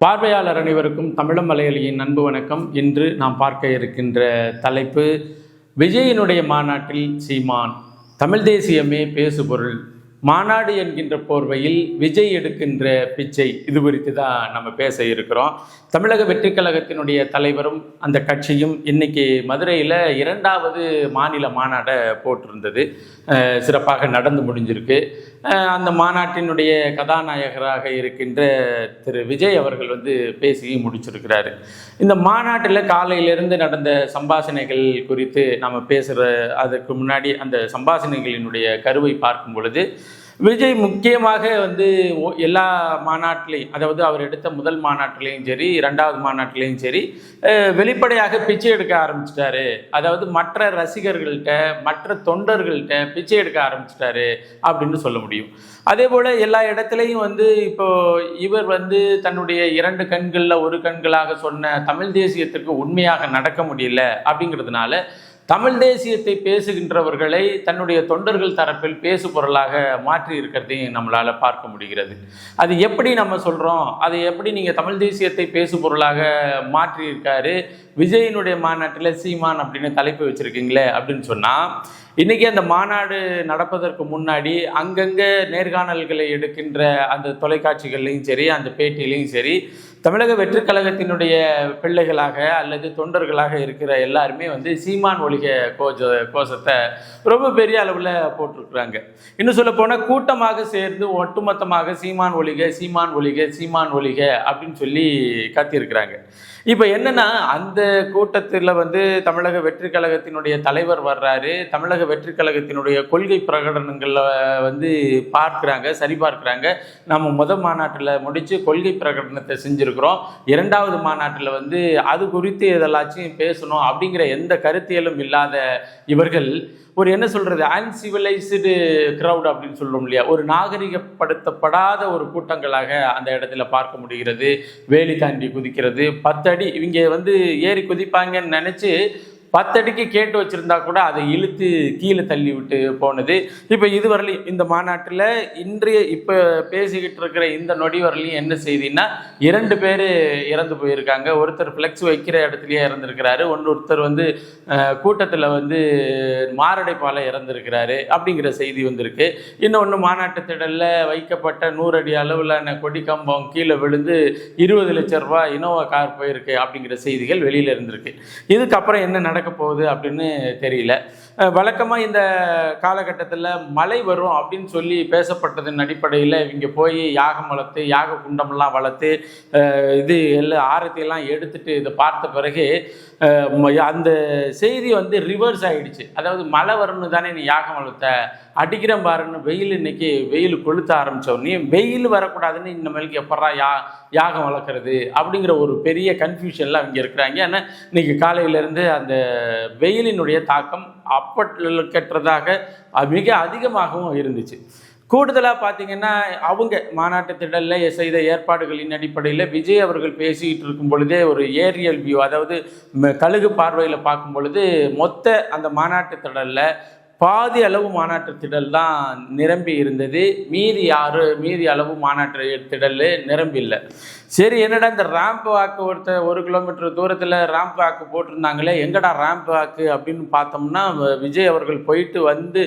பார்வையாளர் அனைவருக்கும் தமிழம் மலையாளியின் அன்பு வணக்கம். இன்று நாம் பார்க்க இருக்கின்ற தலைப்பு விஜயனுடைய மாநாட்டில் சீமான் தமிழ் தேசியமே பேசுபொருள் மாநாடு என்கின்ற போர்வையில் விஜய் எடுக்கின்ற பிச்சை இது குறித்து தான் நம்ம பேச இருக்கிறோம். தமிழக வெற்றி கழகத்தினுடைய தலைவரும் அந்த கட்சியும் இன்னைக்கு மதுரையில் இரண்டாவது மாநில மாநாடை போட்டிருந்தது. சிறப்பாக நடந்து முடிஞ்சிருக்கு. அந்த மாநாட்டினுடைய கதாநாயகராக இருக்கின்ற திரு விஜய் அவர்கள் வந்து பேசி முடிச்சிருக்கிறாரு. இந்த மாநாட்டில் காலையிலிருந்து நடந்த சம்பாஷணைகள் குறித்து நம்ம பேசுகிற அதுக்கு முன்னாடி அந்த சம்பாஷணைகளினுடைய கருவை பார்க்கும் பொழுது விஜய் முக்கியமாக வந்து எல்லா மாநாட்டிலையும் அதாவது அவர் எடுத்த முதல் மாநாட்டிலையும் சரி இரண்டாவது மாநாட்டிலையும் சரி வெளிப்படையாக பிச்சை எடுக்க ஆரம்பிச்சிட்டாரு. அதாவது மற்ற ரசிகர்கள்ட்ட மற்ற தொண்டர்கள்ட்ட பிச்சை எடுக்க ஆரம்பிச்சிட்டாரு அப்படின்னு சொல்ல முடியும். அதே போல் எல்லா இடத்துலையும் வந்து இப்போ இவர் வந்து தன்னுடைய இரண்டு கண்களில் ஒரு கண்களாக சொன்ன தமிழ் தேசியத்திற்கு உண்மையாக நடக்க முடியல அப்படிங்கிறதுனால தமிழ் தேசியத்தை பேசுகின்றவர்களை தன்னுடைய தொண்டர்கள் தரப்பில் பேசு பொருளாக மாற்றி இருக்கிறதையும் நம்மளால் பார்க்க முடிகிறது. அது எப்படி நம்ம சொல்கிறோம் அதை எப்படி நீங்கள் தமிழ் தேசியத்தை பேசு பொருளாக மாற்றி இருக்காரு? விஜயினுடைய மாநாட்டில் சீமான் அப்படின்னு தலைப்பு வச்சுருக்கீங்களே அப்படின்னு சொன்னால் இன்றைக்கி அந்த மாநாடு நடப்பதற்கு முன்னாடி அங்கங்கே நேர்காணல்களை எடுக்கின்ற அந்த தொலைக்காட்சிகள்லையும் சரி அந்த பேட்டியிலையும் சரி தமிழக வெற்றிக் கழகத்தினுடைய பிள்ளைகளாக அல்லது தொண்டர்களாக இருக்கிற எல்லாருமே வந்து சீமான் ஒழிக கோஜ கோஷத்தை ரொம்ப பெரிய அளவில் போட்டிருக்கிறாங்க. இன்னும் சொல்ல போனால் கூட்டமாக சேர்ந்து ஒட்டுமொத்தமாக சீமான் ஒழிக சீமான் ஒழிக சீமான் ஒழிக அப்படின்னு சொல்லி கத்தியிருக்கிறாங்க. இப்போ என்னன்னா அந்த கூட்டத்தில் வந்து தமிழக வெற்றிக் கழகத்தினுடைய தலைவர் வர்றாரு. தமிழக வெற்றிக் கழகத்தினுடைய கொள்கை பிரகடனங்களில் வந்து பார்க்குறாங்க சரி பார்க்குறாங்க. நம்ம முத மாநாட்டில் முடித்து கொள்கை பிரகடனத்தை செஞ்சுருக்கிறோம் இரண்டாவது மாநாட்டில் வந்து அது குறித்து இதெல்லாச்சும் பேசணும் அப்படிங்கிற எந்த கருத்தியலும் இல்லாத இவர்கள் ஒரு என்ன சொல்கிறது அன்சிவிலைஸ்டு க்ரௌட் அப்படின்னு சொல்றோம் இல்லையா? ஒரு நாகரிகப்படுத்தப்படாத ஒரு கூட்டங்களாக அந்த இடத்துல பார்க்க முடிகிறது. வேலி தாண்டி குதிக்கிறது. பத்தடி இவங்க வந்து ஏறி குதிப்பாங்கன்னு நினச்சி பத்தடிக்கு கேட்டு வச்சுருந்தா கூட அதை இழுத்து கீழே தள்ளி விட்டு போனது. இப்போ இதுவரையிலும் இந்த மாநாட்டில் இன்றைய இப்போ பேசிக்கிட்டு இருக்கிற இந்த நொடி வரலையும் என்ன செய்தின்னா இரண்டு பேர் இறந்து போயிருக்காங்க. ஒருத்தர் ஃப்ளெக்ஸ் வைக்கிற இடத்துலையே இறந்துருக்கிறாரு. ஒருத்தர் வந்து கூட்டத்தில் வந்து மாரடைப்பால் இறந்துருக்கிறாரு அப்படிங்கிற செய்தி வந்திருக்கு. இன்னொன்று மாநாட்டு திடலில் வைக்கப்பட்ட நூறு அடி அளவிலான கொடி கம்பம் கீழே விழுந்து இருபது லட்ச ரூபாய் இனோவா கார் போயிருக்கு அப்படிங்கிற செய்திகள் வெளியில் இருந்திருக்கு. இதுக்கப்புறம் என்ன நடக்க போகுது அப்படின்னு தெரியல. வழக்கமாக இந்த காலகட்டத்தில் மழை வரும் அப்படின்னு சொல்லி பேசப்பட்டதன் அடிப்படையில் இவங்க போய் யாகம் வளர்த்து யாக குண்டமெல்லாம் வளர்த்து இது எல்லாம் ஆரத்தியெல்லாம் எடுத்துட்டு இதை பார்த்த பிறகு அந்த செய்தி வந்து ரிவர்ஸ் ஆகிடுச்சு அதாவது மழை வரணும் தானே நீ யாகம் வளர்த்த அடிக்கிற பாருன்னு வெயில் இன்னைக்கு வெயில் கொளுத்த ஆரம்பிச்ச உடனே வெயில் வரக்கூடாதுன்னு இனிமேலுக்கு எப்படா யா யாகம் வளர்க்குறது? அப்படிங்கிற ஒரு பெரிய கன்ஃபியூஷனில் அவங்க இருக்கிறாங்க. ஏன்னா இன்னைக்கு காலையிலேருந்து அந்த வெயிலினுடைய தாக்கம் அப்பட்டதாக மிக அதிகமாகவும் இருந்துச்சு. கூடுதலாக பார்த்தீங்கன்னா அவங்க மாநாட்டு திடலில் செய்த ஏற்பாடுகளின் அடிப்படையில் விஜய் அவர்கள் பேசிக்கிட்டு இருக்கும் பொழுதே ஒரு ஏரியல் வியூ அதாவது ம- கழுகு பார்வையில் பார்க்கும் பொழுது மொத்த அந்த மாநாட்டு திடலில் பாதி அளவு மாநாட்டு திடல் தான் நிரம்பி இருந்தது. மீதி யாரு மீதி அளவு மாநாட்டு திடல் நிரம்பி இல்லை. சரி என்னடா இந்த ரேம்ப் வாக்கு ஒருத்த ஒரு கிலோமீட்டர் தூரத்தில் ரேம்ப் வாக்கு போட்டிருந்தாங்களே எங்கடா ரேம்ப் வாக்கு அப்படின்னு பார்த்தோம்னா வ- விஜய் அவர்கள் போயிட்டு வந்து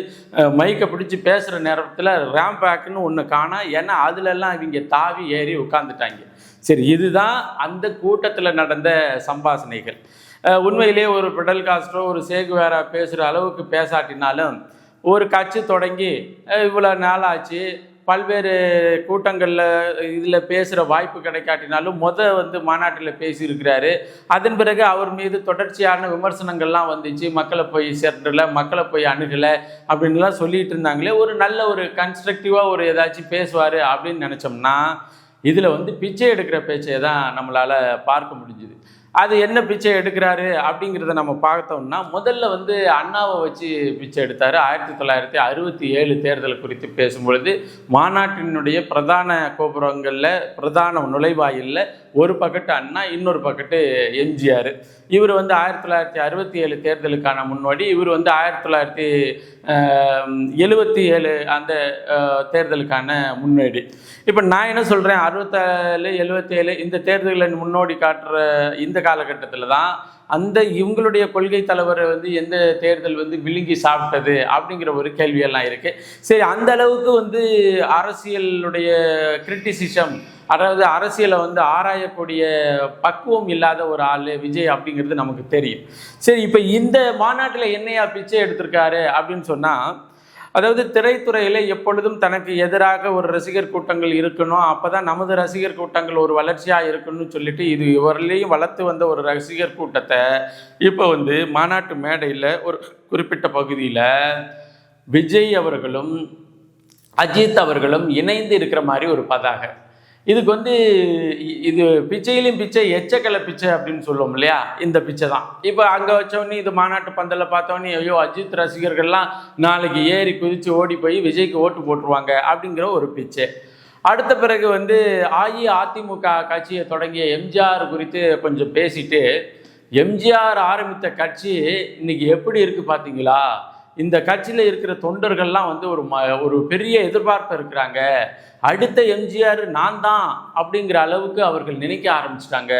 மைக்கை பிடிச்சி பேசுகிற நேரத்தில் ரேம்ப் வாக்குன்னு ஒன்று காணா ஏன்னா அதுலெல்லாம் இவங்க தாவி ஏறி உட்காந்துட்டாங்க சரி இதுதான் அந்த கூட்டத்தில் நடந்த சம்பாசனைகள். உண்மையிலே உண்மையிலேயே ஒரு பிடல் காஸ்ட்ரோ ஒரு சேகுவேரா பேசுகிற அளவுக்கு பேசாட்டினாலும் ஒரு கட்சி தொடங்கி இவ்வளோ நாள் ஆச்சு பல்வேறு கூட்டங்களில் இதில் பேசுகிற வாய்ப்பு கிடைக்காட்டினாலும் மொதல் வந்து மாநாட்டில் பேசியிருக்கிறாரு. அதன் பிறகு அவர் மீது தொடர்ச்சியான விமர்சனங்கள்லாம் வந்துச்சு. மக்களை போய் சேர்ந்துல மக்களை போய் அணுகலை அப்படின்லாம் சொல்லிட்டு இருந்தாங்களே ஒரு நல்ல ஒரு கன்ஸ்ட்ரக்டிவாக ஒரு ஏதாச்சும் பேசுவார் அப்படின்னு நினச்சோம்னா இதில் வந்து பிச்சை எடுக்கிற பேச்சை தான் நம்மளால் பார்க்க முடிஞ்சுது. அது என்ன பிச்சை எடுக்கிறாரு அப்படிங்கிறத நம்ம பார்த்தோம்னா முதல்ல வந்து அண்ணாவை வச்சு பிச்சை எடுத்தார். ஆயிரத்தி தொள்ளாயிரத்தி அறுபத்தி ஏழு தேர்தல் குறித்து பேசும்பொழுது மாநாட்டினுடைய பிரதான கோபுரங்களில் பிரதான நுழைவாயிலில் ஒரு பக்கெட்டு அண்ணா இன்னொரு பக்கெட்டு எம்ஜிஆர். இவர் வந்து ஆயிரத்தி தொள்ளாயிரத்தி அறுபத்தி ஏழு தேர்தலுக்கான முன்னோடி. இவர் வந்து ஆயிரத்தி தொள்ளாயிரத்தி எழுபத்தி ஏழு அந்த தேர்தலுக்கான முன்னோடி. இப்போ நான் என்ன சொல்கிறேன் அறுபத்தேழு எழுபத்தேழு இந்த தேர்தலில் முன்னோடி காட்டுற இந்த காலகட்டத்தில் தான் அந்த இவங்களுடைய கொள்கை தலைவரை வந்து எந்த தேர்தல் வந்து விழுங்கி சாப்பிட்டது அப்படிங்கிற ஒரு கேள்வியெல்லாம் இருக்குது சரி அந்த அளவுக்கு வந்து அரசியலுடைய கிரிட்டிசிசம் அதாவது அரசியலை வந்து ஆராயக்கூடிய பக்குவம் இல்லாத ஒரு ஆள் விஜய் அப்படிங்கிறது நமக்கு தெரியும். சரி இப்போ இந்த மாநாட்டில் என்னையா பிச்சை எடுத்திருக்காரு அப்படின்னு சொன்னால் அதாவது திரைத்துறையில் எப்பொழுதும் தனக்கு எதிராக ஒரு ரசிகர் கூட்டங்கள் இருக்கணும் அப்போ தான் நமது ரசிகர் கூட்டங்கள் ஒரு வளர்ச்சியாக இருக்கணும்னு சொல்லிட்டு இது இவரிலையும் வளர்த்து வந்த ஒரு ரசிகர் கூட்டத்தை இப்போ வந்து மாநாட்டு மேடையில் ஒரு குறிப்பிட்ட பகுதியில் விஜய் அவர்களும் அஜித் அவர்களும் இணைந்து இருக்கிற மாதிரி ஒரு பதாகை. இதுக்கு வந்து இது பிச்சையிலும் பிச்சை எச்சக்கலை பிச்சை அப்படின்னு சொல்லுவோம் இல்லையா? இந்த பிச்சை தான். இப்போ அங்கே வச்சவொடனே இது மாநாட்டு பந்தலில் பார்த்தவொடனே ஐயோ அஜித் ரசிகர்கள்லாம் நாளைக்கு ஏறி குதித்து ஓடி போய் விஜய்க்கு ஓட்டு போட்டுருவாங்க அப்படிங்கிற ஒரு பிச்சை. அடுத்த பிறகு வந்து அஇஅதிமுக கட்சியை தொடங்கிய எம்ஜிஆர் குறித்து கொஞ்சம் பேசிட்டு எம்ஜிஆர் ஆரம்பித்த கட்சி இன்னைக்கு எப்படி இருக்கு பார்த்தீங்களா? இந்த கட்சியில் இருக்கிற தொண்டர்கள்லாம் வந்து ஒரு ம ஒரு பெரிய எதிர்பார்ப்பு இருக்கிறாங்க. அடுத்த எம்ஜிஆர் நான் தான் அப்படிங்கிற அளவுக்கு அவர்கள் நினைக்க ஆரம்பிச்சிட்டாங்க.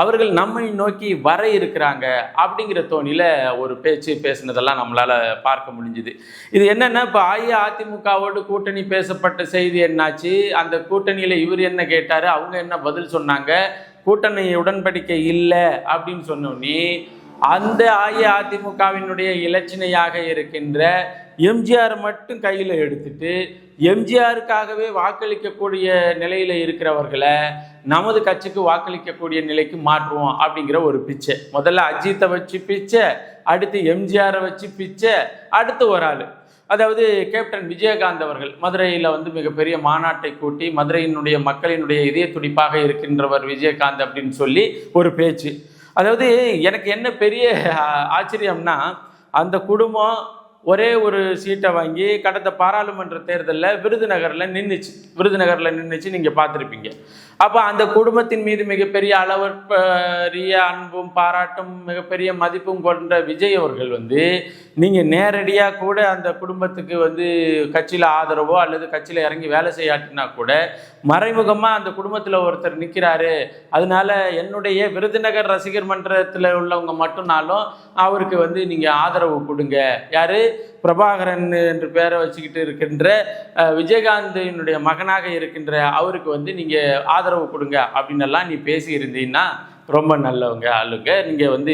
அவர்கள் நம்மை நோக்கி வர இருக்கிறாங்க அப்படிங்கிற தோணியில் ஒரு பேச்சு பேசுனதெல்லாம் நம்மளால் பார்க்க முடிஞ்சுது. இது என்னென்னா இப்போ அஇஅதிமுகவோடு கூட்டணி பேசப்பட்ட செய்தி என்னாச்சு? அந்த கூட்டணியில் இவர் என்ன கேட்டார்? அவங்க என்ன பதில் சொன்னாங்க? கூட்டணி உடன்படிக்கை இல்லை அப்படின்னு சொன்னோன்னே அந்த அஇஅதிமுகவினுடைய இலச்சினையாக இருக்கின்ற எம்ஜிஆர் மட்டும் கையில் எடுத்துட்டு எம்ஜிஆருக்காகவே வாக்களிக்கக்கூடிய நிலையில் இருக்கிறவர்களை நமது கட்சிக்கு வாக்களிக்கக்கூடிய நிலைக்கு மாற்றுவோம் அப்படிங்கிற ஒரு பிச்சை. முதல்ல அஜித்தை வச்சு பிச்சை அடுத்து எம்ஜிஆரை வச்சு பிச்சை அடுத்து ஒரு ஆள். அதாவது கேப்டன் விஜயகாந்த் அவர்கள் மதுரையில் வந்து மிகப்பெரிய மாநாட்டை கூட்டி மதுரையினுடைய மக்களினுடைய இதய துடிப்பாக இருக்கின்றவர் விஜயகாந்த் அப்படின்னு சொல்லி ஒரு பேச்சு. அதாவது எனக்கு என்ன பெரிய ஆச்சரியம்னா அந்த குடும்பம் ஒரே ஒரு சீட்டை வாங்கி கடந்த பாராளுமன்ற தேர்தலில் விருதுநகரில் நின்றுச்சு விருதுநகரில் நின்றுச்சு நீங்கள் பார்த்துருப்பீங்க. அப்போ அந்த குடும்பத்தின் மீது மிகப்பெரிய அளவற்ற அன்பும் பாராட்டும் மிகப்பெரிய மதிப்பும் கொண்ட விஜய் அவர்கள் வந்து நீங்கள் நேரடியாக கூட அந்த குடும்பத்துக்கு வந்து கட்சியில் ஆதரவோ அல்லது கட்சியில் இறங்கி வேலை செய்யாட்டினா கூட மறைமுகமாக அந்த குடும்பத்தில் ஒருத்தர் நிற்கிறாரு அதனால என்னுடைய விருதுநகர் ரசிகர் மன்றத்தில் உள்ளவங்க மட்டும்னாலும் அவருக்கு வந்து நீங்கள் ஆதரவு கொடுங்க. யார்? பிரபாகரன் என்று பேரை வச்சுக்கிட்டு இருக்கின்ற விஜயகாந்தினுடைய மகனாக இருக்கின்ற அவருக்கு வந்து நீங்கள் ஆதரவு கொடுங்க அப்படின்னு எல்லாம் நீ பேசி இருந்தீங்கன்னா ரொம்ப நல்லவங்க ஆளுங்க. நீங்கள் வந்து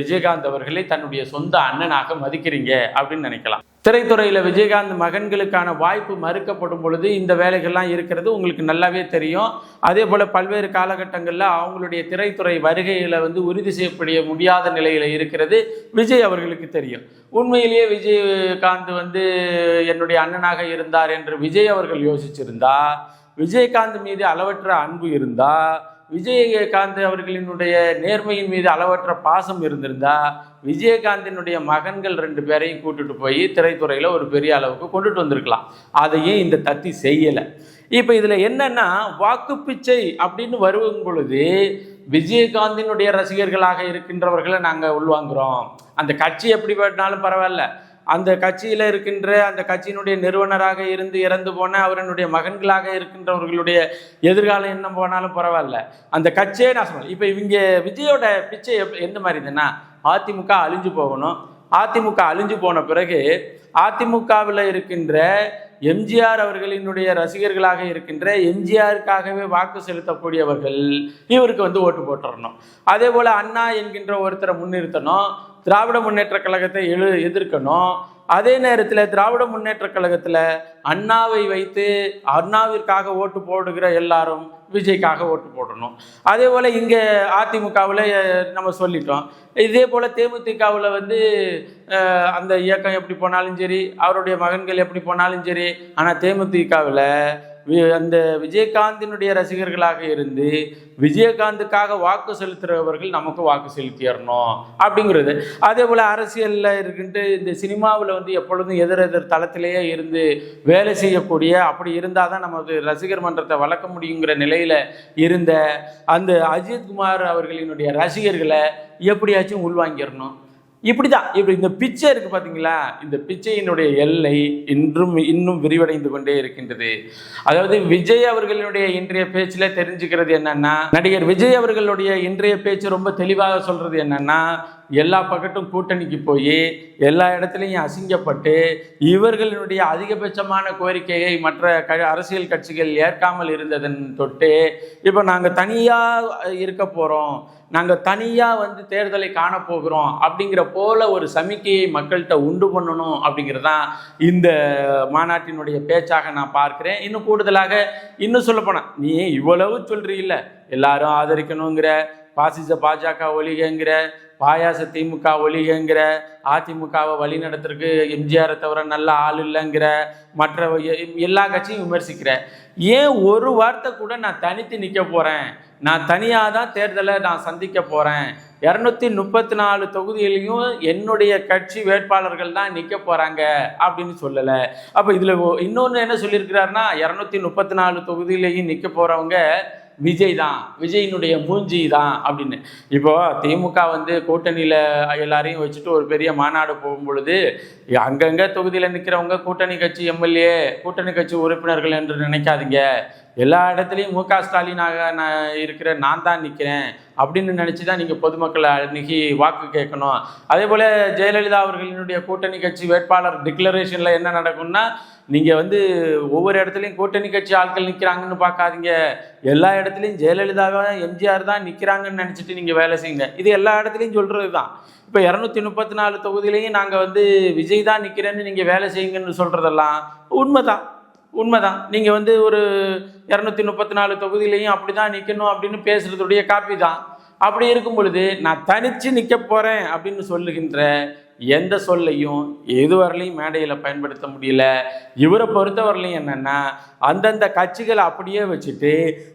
விஜயகாந்த் அவர்களை தன்னுடைய சொந்த அண்ணனாக மதிக்கிறீங்க அப்படின்னு நினைக்கலாம். திரைத்துறையில் விஜயகாந்த் மகன்களுக்கான வாய்ப்பு மறுக்கப்படும் பொழுது இந்த வேலைகள்லாம் இருக்கிறது உங்களுக்கு நல்லாவே தெரியும். அதே போல் பல்வேறு காலகட்டங்களில் அவங்களுடைய திரைத்துறை வருகையில் வந்து உறுதி செய்யப்பட முடியாத நிலையில் இருக்கிறது விஜய் அவர்களுக்கு தெரியும். உண்மையிலேயே விஜயகாந்த் வந்து என்னுடைய அண்ணனாக இருந்தார் என்று விஜய் அவர்கள் யோசிச்சிருந்தா விஜயகாந்த் மீது அளவற்ற அன்பு இருந்தா விஜயகாந்த் அவர்களினுடைய நேர்மையின் மீது அளவற்ற பாசம் இருந்திருந்தா விஜயகாந்தினுடைய மகன்கள் ரெண்டு பேரையும் கூட்டிட்டு போய் திரைத்துறையில் ஒரு பெரிய அளவுக்கு கொண்டுட்டு வந்திருக்கலாம். அதையும் இந்த தத்தி செய்யலை. இப்போ இதில் என்னன்னா வாக்குப்பிச்சை அப்படின்னு வரும் பொழுது விஜயகாந்தினுடைய ரசிகர்களாக இருக்கின்றவர்களை நாங்கள் உள்வாங்குறோம். அந்த கட்சி எப்படி வேணாலும் பரவாயில்ல. அந்த கட்சியில் இருக்கின்ற அந்த கட்சியினுடைய நிறுவனராக இருந்து இறந்து போன அவரனுடைய மகன்களாக இருக்கின்றவர்களுடைய எதிர்காலம் என்ன போனாலும் பரவாயில்ல. அந்த கட்சியே நான் சொல்றேன். இப்போ இவங்க விஜயோட பிச்சை எப்- எந்த மாதிரி இதுன்னா அதிமுக அழிஞ்சு போகணும். அதிமுக அழிஞ்சு போன பிறகு அதிமுகவில் இருக்கின்ற எம்ஜிஆர் அவர்களினுடைய ரசிகர்களாக இருக்கின்ற எம்ஜிஆருக்காகவே வாக்கு செலுத்தக்கூடியவர்கள் இவருக்கு வந்து ஓட்டு போட்டுறணும். அதே போல் அண்ணா என்கின்ற ஒருத்தரை முன்னிறுத்தணும். திராவிட முன்னேற்ற கழகத்தை எழு எதிர்க்கணும். அதே நேரத்தில் திராவிட முன்னேற்ற கழகத்தில் அண்ணாவை வைத்து அண்ணாவிற்காக ஓட்டு போடுகிற எல்லாரும் விஜய்க்காக ஓட்டு போடணும். அதே போல் இங்கே அதிமுகவில் நம்ம சொல்லிட்டோம். இதே போல் தேமுதிகவில் வந்து அந்த இயக்கம் எப்படி போனாலும் சரி அவருடைய மகன்கள் எப்படி போனாலும் சரி ஆனால் தேமுதிகவில் அந்த விஜயகாந்தினுடைய ரசிகர்களாக இருந்து விஜயகாந்துக்காக வாக்கு செலுத்துகிறவர்கள் நமக்கு வாக்கு செலுத்திடணும் அப்படிங்கிறது. அதே போல் அரசியலில் இருக்கின்ற இந்த சினிமாவில் வந்து எப்பொழுதும் எதிர் எதிர் தளத்திலேயே இருந்து வேலை செய்யக்கூடிய அப்படி இருந்தால் தான் நமது ரசிகர் மன்றத்தை வளர்க்க முடியுங்கிற நிலையில் இருந்த அந்த அஜித்குமார் அவர்களினுடைய ரசிகர்களை எப்படியாச்சும் உள்வாங்கிடணும் இப்படி தான் இப்படி இந்த பிச்சை இருக்குது பார்த்தீங்களா இந்த பிச்சையினுடைய எல்லை இன்றும் இன்னும் விரிவடைந்து கொண்டே இருக்கின்றது. அதாவது விஜய் அவர்களினுடைய இன்றைய பேச்சில் தெரிஞ்சுக்கிறது என்னன்னா நடிகர் விஜய் அவர்களுடைய இன்றைய பேச்சு ரொம்ப தெளிவாக சொல்றது என்னன்னா எல்லா பக்கட்டும் கூட்டணிக்கு போய் எல்லா இடத்துலையும் அசிங்கப்பட்டு இவர்களினுடைய அதிகபட்சமான கோரிக்கையை மற்ற க அரசியல் கட்சிகள் ஏற்காமல் இருந்ததன் தொட்டு இப்போ நாங்கள் தனியாக இருக்க போகிறோம் நாங்கள் தனியாக வந்து தேர்தலை காணப்போகிறோம் அப்படிங்கிற போல ஒரு சமிக்கையை மக்கள்கிட்ட உண்டு பண்ணணும் அப்படிங்கிறதான் இந்த மாநாட்டினுடைய பேச்சாக நான் பார்க்குறேன். இன்னும் கூடுதலாக இன்னும் சொல்லப்போனால் நீ இவ்வளவு சொல்கிறீல்ல எல்லாரும் ஆதரிக்கணுங்கிற பாசிச பாஜக ஒழிகங்கிற பாயாச திமுக ஒழிகங்கிற அதிமுகவை வழி நடத்துறதுக்கு எம்ஜிஆரை தவிர நல்ல ஆள் இல்லைங்கிற மற்ற எல்லா கட்சியும் விமர்சிக்கிற. ஏன் ஒரு வார்த்தை கூட நான் தனித்து நிற்க போகிறேன் நான் தனியாக தான் தேர்தலை நான் சந்திக்க போகிறேன் இரநூத்தி முப்பத்தி நாலு தொகுதியிலையும் என்னுடைய கட்சி வேட்பாளர்கள் தான் நிற்க போகிறாங்க அப்படின்னு சொல்லலை. அப்போ இதில் இன்னொன்று என்ன சொல்லியிருக்கிறாருன்னா இரநூத்தி முப்பத்தி நாலு தொகுதியிலையும் நிற்க போகிறவங்க விஜய் தான் விஜயினுடைய மூஞ்சி தான் அப்படின்னு. இப்போ திமுக வந்து கூட்டணியில் எல்லாரையும் வச்சுட்டு ஒரு பெரிய மாநாடு போகும் பொழுது அங்கங்கே தொகுதியில் நிற்கிறவங்க கூட்டணி கட்சி எம்எல்ஏ கூட்டணி கட்சி உறுப்பினர்கள் என்று நினைக்காதீங்க. எல்லா இடத்துலையும் மு க ஸ்டாலினாக நான் இருக்கிற நான் தான் நிற்கிறேன் அப்படின்னு நினச்சி தான் நீங்கள் பொதுமக்களை அணுகி வாக்கு கேட்கணும். அதே போல் ஜெயலலிதா அவர்களினுடைய கூட்டணி கட்சி வேட்பாளர் டிக்ளரேஷனில் என்ன நடக்கும்னா நீங்கள் வந்து ஒவ்வொரு இடத்துலையும் கூட்டணி கட்சி ஆட்கள் நிற்கிறாங்கன்னு பார்க்காதீங்க. எல்லா இடத்துலையும் ஜெயலலிதாவை எம்ஜிஆர் தான் நிற்கிறாங்கன்னு நினச்சிட்டு நீங்கள் வேலை செய்யுங்க. இது எல்லா இடத்துலையும் சொல்கிறது தான் இப்போ இரநூத்தி முப்பத்தி நாலு தொகுதியிலையும் நாங்கள் வந்து விஜய் தான் நிற்கிறேன்னு நீங்கள் வேலை செய்யுங்கன்னு சொல்கிறதெல்லாம் உண்மை உண்மைதான். உண்மைதான். நீங்கள் வந்து ஒரு இரநூத்தி முப்பத்தி நாலு தொகுதியிலையும் அப்படி தான் நிற்கணும் அப்படின்னு பேசுகிறதுடைய காப்பி தான். அப்படி இருக்கும் பொழுது நான் தனித்து நிற்க போகிறேன் அப்படின்னு சொல்லுகின்ற எந்த சொல்லையும் எதுவரையிலையும் மேடையில் பயன்படுத்த முடியல. இவரை பொறுத்தவரையிலையும் என்னென்னா அந்தந்த கட்சிகளை அப்படியே வச்சுட்டு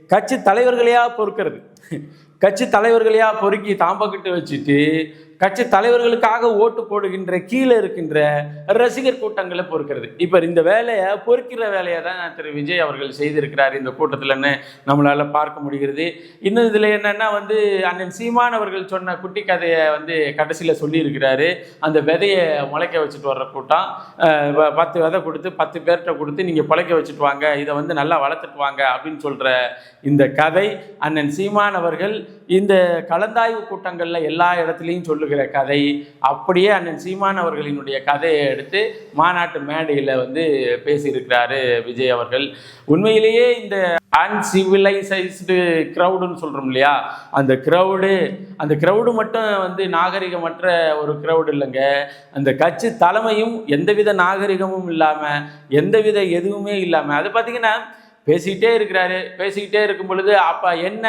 கட்சி தலைவர்களையாக பொறுக்கிறது. கட்சி தலைவர்களையா பொறுக்கி தாம்பக்கிட்டு வச்சுட்டு கட்சி தலைவர்களுக்காக ஓட்டு போடுகின்ற கீழே இருக்கின்ற ரசிகர் கூட்டங்களை பொறுக்கிறது. இப்போ இந்த வேலையை பொறுக்கிற வேலையை தான் திரு. விஜய் அவர்கள் செய்திருக்கிறார். இந்த கூட்டத்தில்னு நம்மளால் பார்க்க முடிகிறது. இன்னும் இதில் என்னென்னா வந்து அண்ணன் சீமான் அவர்கள் சொன்ன குட்டி கதையை வந்து கடைசியில் சொல்லியிருக்கிறாரு. அந்த விதையை முளைக்க வச்சுட்டு வர்ற கூட்டம். பத்து விதை கொடுத்து பத்து பேர்கிட்ட கொடுத்து நீங்கள் பிழைக்க வச்சுட்டு வாங்க. இதை வந்து நல்லா வளர்த்துட்டு வாங்க. அப்படின்னு சொல்கிற இந்த கதை அண்ணன் சீமான் அவர்கள் இந்த கலந்தாய்வு கூட்டங்களில் எல்லா இடத்துலையும் சொல்லுகிற கதை. அப்படியே அண்ணன் சீமான் அவர்களினுடைய கதையை எடுத்து மாநாட்டு மேடையில் வந்து பேசியிருக்கிறாரு விஜய் அவர்கள். உண்மையிலேயே இந்த அன்சிவிலைசைஸ்டு க்ரௌடுன்னு சொல்கிறோம் இல்லையா? அந்த க்ரௌடு அந்த க்ரௌடு மட்டும் வந்து நாகரிகமற்ற ஒரு க்ரௌடு இல்லைங்க. அந்த கட்சி தலைமையும் எந்தவித நாகரிகமும் இல்லாமல் எந்தவித எதுவுமே இல்லாமல் அது பார்த்தீங்கன்னா பேசிக்கிட்டே இருக்கிறாரு. பேசிக்கிட்டே இருக்கும் பொழுது அப்போ என்ன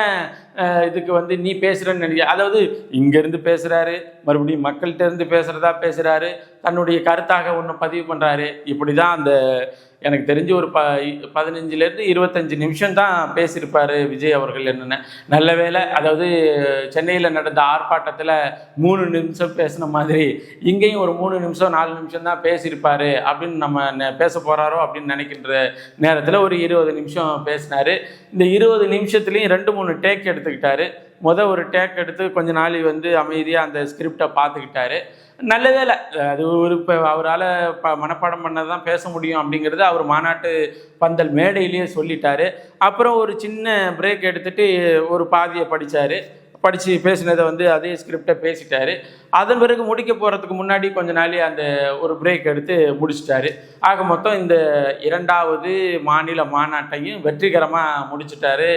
இதுக்கு வந்து நீ பேசுகிறேன்னு நினைக்க அதாவது இங்கேருந்து பேசுகிறாரு மறுபடியும் மக்கள்கிட்ட இருந்து பேசுகிறதா பேசுகிறாரு தன்னுடைய கருத்தாக ஒன்று பதிவு பண்ணுறாரு இப்படி தான் அந்த எனக்கு தெரிஞ்சு ஒரு ப பதினஞ்சுலேருந்து இருபத்தஞ்சு நிமிஷம் தான் பேசியிருப்பார் விஜய் அவர்கள் என்னென்ன. நல்ல வேளை அதாவது சென்னையில் நடந்த ஆர்ப்பாட்டத்தில் மூணு நிமிஷம் பேசின மாதிரி இங்கேயும் ஒரு மூணு நிமிஷம் நாலு நிமிஷம் தான் பேசியிருப்பாரு அப்படின்னு நம்ம நெ- பேச போகிறாரோ அப்படின்னு நினைக்கின்ற நேரத்தில் ஒரு இருபது நிமிஷம் பேசினார். இந்த இருபது நிமிஷத்துலேயும் ரெண்டு மூணு டேக் எடுத்துக்கிட்டாரு. மொதல் ஒரு டேக் எடுத்து கொஞ்ச நாள் வந்து அமைதியாக அந்த ஸ்கிரிப்டை பார்த்துக்கிட்டாரு நல்ல வேலை அது ஒரு இப்போ அவரால் ப மனப்பாடம் பண்ண தான் பேச முடியும் அப்படிங்கிறது அவர் மாநாட்டு பந்தல் மேடையிலேயே சொல்லிட்டாரு. அப்புறம் ஒரு சின்ன பிரேக் எடுத்துட்டு ஒரு பாதியை படித்தார் படித்து பேசினதை வந்து அதே ஸ்கிரிப்டை பேசிட்டாரு. அதன் பிறகு முடிக்க போகிறதுக்கு முன்னாடி கொஞ்ச நாளே அந்த ஒரு பிரேக் எடுத்து முடிச்சிட்டாரு. ஆக மொத்தம் இந்த இரண்டாவது மாநில மாநாட்டையும் வெற்றிகரமாக முடிச்சிட்டாரு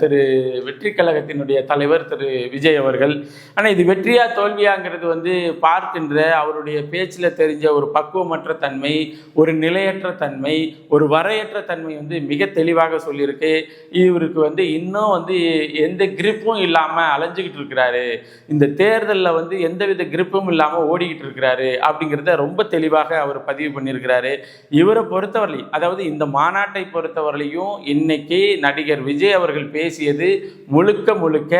திரு வெற்றி கழகத்தினுடைய தலைவர் திரு விஜய் அவர்கள். ஆனால் இது வெற்றியா தோல்வியாங்கிறது வந்து பார்க்கின்ற அவருடைய பேச்சில் தெரிஞ்ச ஒரு பக்குவமற்ற தன்மை ஒரு நிலையற்ற தன்மை ஒரு வரையற்ற தன்மை வந்து மிக தெளிவாக சொல்லியிருக்கு. இவருக்கு வந்து இன்னும் வந்து எந்த கிரிப்பும் இல்லாமல் அலைஞ்சிக்கிட்டு இருக்கிறாரு. இந்த தேர்தலில் வந்து எந்த எந்தவித கிரிப்பும் இல்லாமல் ஓடிக்கிட்டு இருக்கிறாரு அப்படிங்கிறத ரொம்ப தெளிவாக அவர் பதிவு பண்ணியிருக்கிறாரு. இவரை பொறுத்தவரை அதாவது இந்த மாநாட்டை பொறுத்தவரையிலையும் இன்னைக்கு நடிகர் விஜய் அவர்கள் பேசியது முழுக்க முழுக்க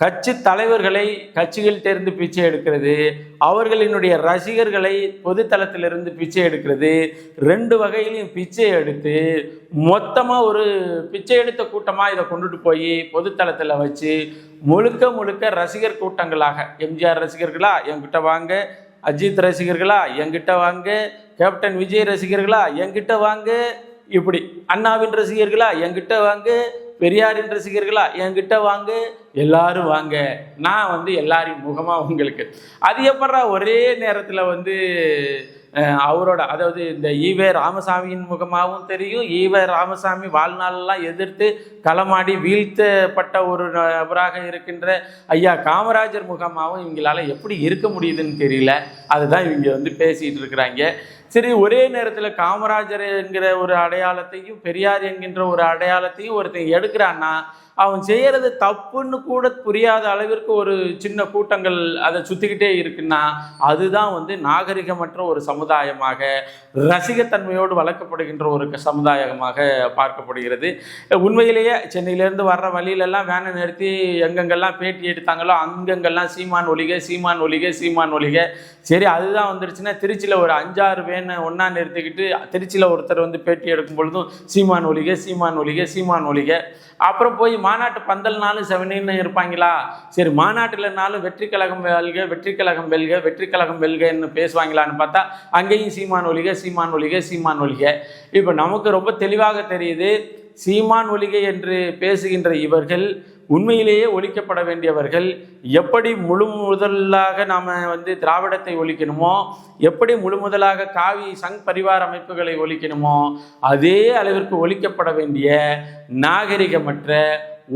கட்சி தலைவர்களை கட்சிகள்கிட்டேருந்து பிச்சை எடுக்கிறது அவர்களினுடைய ரசிகர்களை பொதுத்தளத்திலிருந்து பிச்சை எடுக்கிறது ரெண்டு வகையிலையும் பிச்சை எடுத்து மொத்தமாக ஒரு பிச்சை எடுத்த கூட்டமாக இதை கொண்டுட்டு போய் பொதுத்தளத்தில் வச்சு முழுக்க முழுக்க ரசிகர் கூட்டங்களாக எம்ஜிஆர் ரசிகர்களா என்கிட்ட வாங்க அஜித் ரசிகர்களா என்கிட்ட வாங்க கேப்டன் விஜய் ரசிகர்களா என்கிட்ட வாங்க இப்படி அண்ணாவின் ரசிகர்களா என்கிட்ட வாங்க பெரியாரின் ரசிகர்களா? என்கிட்ட வாங்க. எல்லாரும் வாங்க. நான் வந்து எல்லாரையும் முகமாக உங்களுக்கு. அது எப்படா ஒரே நேரத்தில் வந்து அவரோட அதாவது இந்த ஈவே ராமசாமியின் முகமாகவும் தெரியும். ஈவே ராமசாமி வாழ்நாளெல்லாம் எதிர்த்து களமாடி வீழ்த்தப்பட்ட ஒரு நபராக இருக்கின்ற ஐயா காமராஜர் முகமாகவும் இவங்களால எப்படி இருக்க முடியுதுன்னு தெரியல. அதுதான் இவங்க வந்து பேசிகிட்டு இருக்கிறாங்க. சரி ஒரே நேரத்தில் காமராஜர் என்கிற ஒரு அடையாளத்தையும் பெரியார் என்கின்ற ஒரு அடையாளத்தையும் ஒருத்தன் எடுக்கிறான்னா அவன் செய்கிறது தப்புன்னு கூட புரியாத அளவிற்கு ஒரு சின்ன கூட்டங்கள் அதை சுற்றிக்கிட்டே இருக்குன்னா அதுதான் வந்து நாகரிகமற்ற ஒரு சமுதாயமாக ரசிகத்தன்மையோடு வளர்க்கப்படுகின்ற ஒரு க- சமுதாயமாக பார்க்கப்படுகிறது. உண்மையிலேயே சென்னையிலேருந்து வர்ற வழியிலெல்லாம் வேனை நிறுத்தி எங்கெங்கெல்லாம் பேட்டி எடுத்தாங்களோ அங்கங்கெல்லாம் சீமான் ஒலிக சீமான் ஒலிக சீமான் ஒலிக சரி அதுதான் வந்துருச்சுன்னா திருச்சியில் ஒரு அஞ்சாறு வேனை ஒன்றா நிறுத்திக்கிட்டு திருச்சியில் ஒருத்தர் வந்து பேட்டி எடுக்கும் பொழுதும் சீமான் ஒலிக சீமான் ஒலிக சீமான் ஒலிக. அப்புறம் போய் மாநாட்டு பந்தல்னாலும் செவனின்னு இருப்பாங்களா? சரி மாநாட்டில்னாலும் வெற்றி கழகம் வெல்க வெற்றி கழகம் வெல்க வெற்றி கழகம் வெல்கன்னு பேசுவாங்களான்னு பார்த்தா அங்கேயும் சீமான் ஒலிக சீமான் ஒலிக சீமான் ஒலிக. இப்போ நமக்கு ரொம்ப தெளிவாக தெரியுது சீமான் ஒலிகை என்று பேசுகின்ற இவர்கள் உண்மையிலேயே ஒழிக்கப்பட வேண்டியவர்கள் எப்படி முழு முதலாக நாம் வந்து திராவிடத்தை ஒழிக்கணுமோ எப்படி முழு முதலாக காவி சங் பரிவார அமைப்புகளை ஒழிக்கணுமோ அதே அளவிற்கு ஒழிக்கப்பட வேண்டிய நாகரிகமற்ற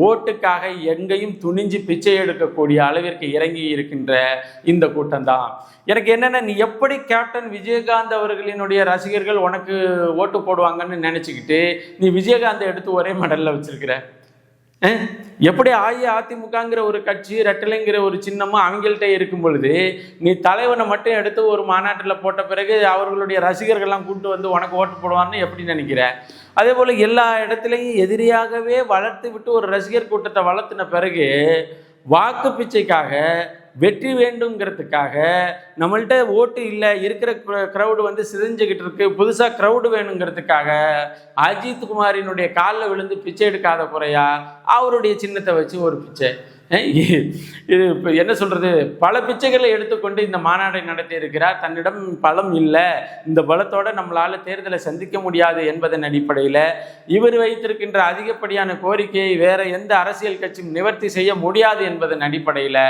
ஓட்டுக்காக எங்கேயும் துணிஞ்சு பிச்சை எடுக்கக்கூடிய அளவிற்கு இறங்கி இருக்கின்ற இந்த கூட்டம்தான். எனக்கு என்னென்ன நீ எப்படி கேப்டன் விஜயகாந்த் அவர்களினுடைய ரசிகர்கள் உனக்கு ஓட்டு போடுவாங்கன்னு நினச்சிக்கிட்டு நீ விஜயகாந்தை எடுத்து ஒரே மடலில் வச்சிருக்கிற? எப்படி அஇஅதிமுகங்கிற ஒரு கட்சி ரெட்டலைங்கிற ஒரு சின்னமும் அவங்கள்ட்ட இருக்கும் பொழுது நீ தலைவனை மட்டும் எடுத்து ஒரு மாநாட்டில் போட்ட பிறகு அவர்களுடைய ரசிகர்கள்லாம் கூட்டு வந்து உனக்கு ஓட்டு போடுவான்னு எப்படி நினைக்கிற? அதே போல் எல்லா இடத்துலையும் எதிரியாகவே வளர்த்து விட்டு ஒரு ரசிகர் கூட்டத்தை வளர்த்தின பிறகு வாக்கு பிச்சைக்காக வெற்றி வேண்டுங்கிறதுக்காக நம்மள்ட்ட ஓட்டு இல்லை இருக்கிற க்ரௌடு வந்து சிதைஞ்சுக்கிட்டு இருக்கு புதுசாக க்ரௌடு வேணுங்கிறதுக்காக அஜித் குமாரினுடைய காலில் விழுந்து பிச்சை எடுக்காத குறையா அவருடைய சின்னத்தை வச்சு ஒரு பிச்சை. இது இப்போ என்ன சொல்கிறது பல பிச்சைகளை எடுத்துக்கொண்டு இந்த மாநாடை நடத்தி இருக்கிறார். தன்னிடம் பலம் இல்லை. இந்த பலத்தோடு நம்மளால் தேர்தலை சந்திக்க முடியாது என்பதன் அடிப்படையில் இவர் வைத்திருக்கின்ற அதிகப்படியான கோரிக்கையை வேற எந்த அரசியல் கட்சியும் நிவர்த்தி செய்ய முடியாது என்பதன் அடிப்படையில்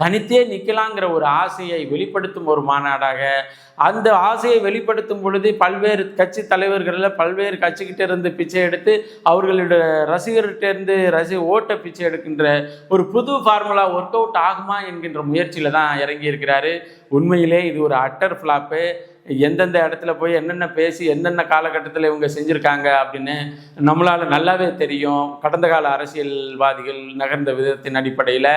தனித்தே நிற்கலாங்கிற ஒரு ஆசையை வெளிப்படுத்தும் ஒரு மாநாடாக. அந்த ஆசையை வெளிப்படுத்தும் பொழுது பல்வேறு கட்சி தலைவர்களில் பல்வேறு கட்சிக்கிட்ட இருந்து பிச்சை எடுத்து அவர்களுடைய ரசிகர்கிட்ட இருந்து ரசி ஓட்டை பிச்சை எடுக்கின்ற ஒரு புது ஃபார்முலா ஒர்க் அவுட் ஆகுமா என்கின்ற முயற்சியில் தான் இறங்கி இருக்கிறாரு உண்மையிலே இது ஒரு அட்டர் ஃப்ளாப்பு எந்தெந்த இடத்துல போய் என்னென்ன பேசி என்னென்ன காலகட்டத்தில் இவங்க செஞ்சுருக்காங்க அப்படின்னு நம்மளால் நல்லாவே தெரியும். கடந்த கால அரசியல்வாதிகள் நகர்ந்த விதத்தின் அடிப்படையில்.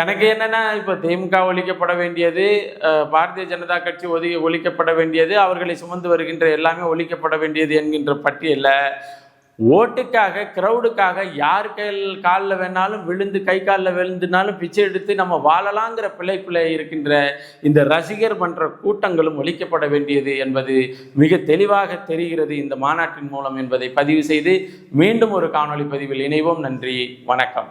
எனக்கு என்னென்னா இப்போ திமுக ஒழிக்கப்பட வேண்டியது பாரதிய ஜனதா கட்சி ஒதுக்கி ஒழிக்கப்பட வேண்டியது அவர்களை சுமந்து வருகின்ற எல்லாமே ஒழிக்கப்பட வேண்டியது என்கின்ற பட்டியலில். ஓட்டுக்காக க்ரௌடுக்காக யார் கையில் காலில் வேணாலும் விழுந்து கை காலில் விழுந்துனாலும் பிச்சை எடுத்து நம்ம வாழலாங்கிற பிழைப்பில் இருக்கின்ற இந்த ரசிகர் மன்ற கூட்டங்களும் ஒழிக்கப்பட வேண்டியது என்பது மிக தெளிவாக தெரிகிறது இந்த மாநாட்டின் மூலம் என்பதை பதிவு செய்து மீண்டும் ஒரு காணொளி பதிவில் இணைவோம். நன்றி வணக்கம்.